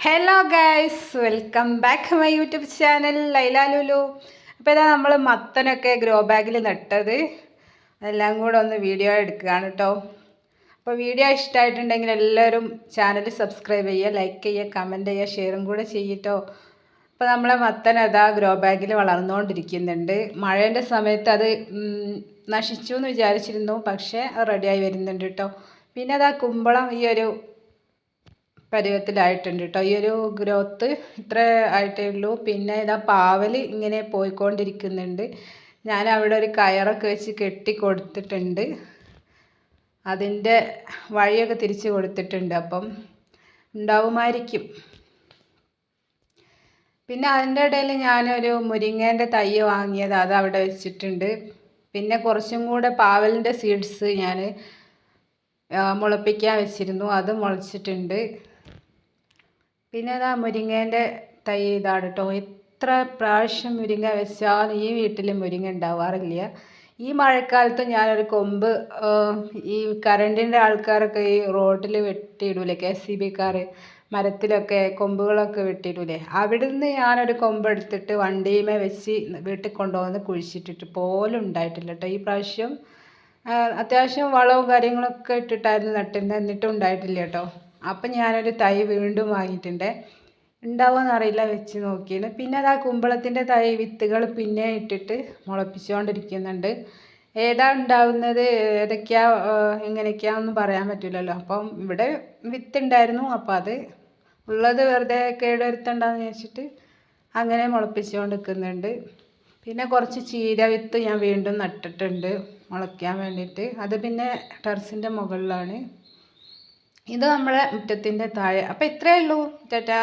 Hello guys welcome back my YouTube channel Laila Lulu അപ്പോൾ ഇതാ നമ്മൾ മത്തനൊക്കെ ഗ്രോ ബാഗിൽ നട്ടത്. എല്ലാം കൂടെ ഒന്ന് വീഡിയോ എടുക്കുകയാണ് കേട്ടോ അപ്പോൾ വീഡിയോ ഇഷ്ടമായിട്ടുണ്ടെങ്കിൽ എല്ലാവരും ചാനൽ സബ്സ്ക്രൈബ് ചെയ്യുക ലൈക്ക് ചെയ്യുക കമന്റ് ചെയ്യുക ഷെയറും കൂടെ ചെയ്യട്ടോ അപ്പോൾ നമ്മളെ മത്തൻ അതാ ഗ്രോ ബാഗിൽ വളർന്നുകൊണ്ടിരിക്കുന്നുണ്ട് മഴേന്റെ സമയത്ത് അത് നശിച്ചു എന്ന് വിചാരിച്ചിരുന്നു. പക്ഷേ അത് റെഡിയായി വരുന്നുണ്ട് കേട്ടോ പിന്നെ അതാ കുമ്പളം ഈ ഒരു പരുവത്തിലായിട്ടുണ്ട് കേട്ടോ ഈ ഒരു ഗ്രോത്ത് ഇത്ര ആയിട്ടേ ഉള്ളൂ. പിന്നെ ഇതാ പാവൽ ഇങ്ങനെ പോയിക്കൊണ്ടിരിക്കുന്നുണ്ട്. ഞാൻ അവിടെ ഒരു കയറൊക്കെ വെച്ച് കെട്ടി കൊടുത്തിട്ടുണ്ട്. അതിന്റെ വഴിയൊക്കെ തിരിച്ച് കൊടുത്തിട്ടുണ്ട്. അപ്പം ഉണ്ടാവുമായിരിക്കും. പിന്നെ അതിന്റെ ഇടയിൽ ഞാനൊരു മുരിങ്ങേന്റെ തൈ വാങ്ങിയത് അത് അവിടെ വെച്ചിട്ടുണ്ട്. പിന്നെ കുറച്ചും കൂടെ പാവലിന്റെ സീഡ്സ് ഞാൻ മുളപ്പിക്കാൻ വെച്ചിരുന്നു. അത് മുളച്ചിട്ടുണ്ട്. പിന്നെ അതാ മുരിങ്ങേന്റെ തൈ ഇതാണ് കേട്ടോ എത്ര പ്രാവശ്യം മുരിങ്ങ വെച്ചാലും ഈ വീട്ടിൽ മുരിങ്ങ ഉണ്ടാവാറില്ല ഈ മഴക്കാലത്ത് ഞാനൊരു കൊമ്പ് ഈ കറണ്ടിന്റെ ആൾക്കാരൊക്കെ ഈ റോഡിൽ വെട്ടിയിടൂലേ കെ എസ് സി ബിക്കാർ മരത്തിലൊക്കെ കൊമ്പുകളൊക്കെ വെട്ടിയിടൂലേ അവിടുന്ന് ഞാനൊരു കൊമ്പ് എടുത്തിട്ട് വണ്ടിയുമേ വെച്ച് വീട്ടിൽ കൊണ്ടുവന്ന് കുഴിച്ചിട്ടിട്ട് പോലും ഉണ്ടായിട്ടില്ല കേട്ടോ ഈ പ്രാവശ്യം അത്യാവശ്യം വളവും കാര്യങ്ങളൊക്കെ ഇട്ടിട്ടായിരുന്നു നട്ടിരുന്നത് എന്നിട്ടും ഉണ്ടായിട്ടില്ല കേട്ടോ അപ്പം ഞാനൊരു തൈ വീണ്ടും വാങ്ങിയിട്ടുണ്ട്. ഉണ്ടാവുമെന്ന് അറിയില്ല വെച്ച് നോക്കിയത് പിന്നെ അത് ആ കുമ്പളത്തിന്റെ തൈ വിത്തുകൾ പിന്നെ ഇട്ടിട്ട് മുളപ്പിച്ചുകൊണ്ടിരിക്കുന്നുണ്ട് ഏതാ ഉണ്ടാവുന്നത് ഏതൊക്കെയാ എങ്ങനെയൊക്കെയാണെന്ന് പറയാൻ പറ്റില്ലല്ലോ. അപ്പം ഇവിടെ വിത്തുണ്ടായിരുന്നു അപ്പോൾ അത് ഉള്ളത് വെറുതെ കേടുവരുത്തണ്ടെന്ന് വെച്ചിട്ട് അങ്ങനെ മുളപ്പിച്ചുകൊണ്ട് നിൽക്കുന്നുണ്ട് പിന്നെ കുറച്ച് ചീര വിത്ത് ഞാൻ വീണ്ടും നട്ടിട്ടുണ്ട് മുളയ്ക്കാൻ വേണ്ടിയിട്ട്. അത് പിന്നെ ടെറസിന്റെ മുകളിലാണ്. ഇത് നമ്മളെ മുറ്റത്തിന്റെ താഴെ. അപ്പോൾ ഇത്രയേ ഉള്ളൂ. ചേട്ടാ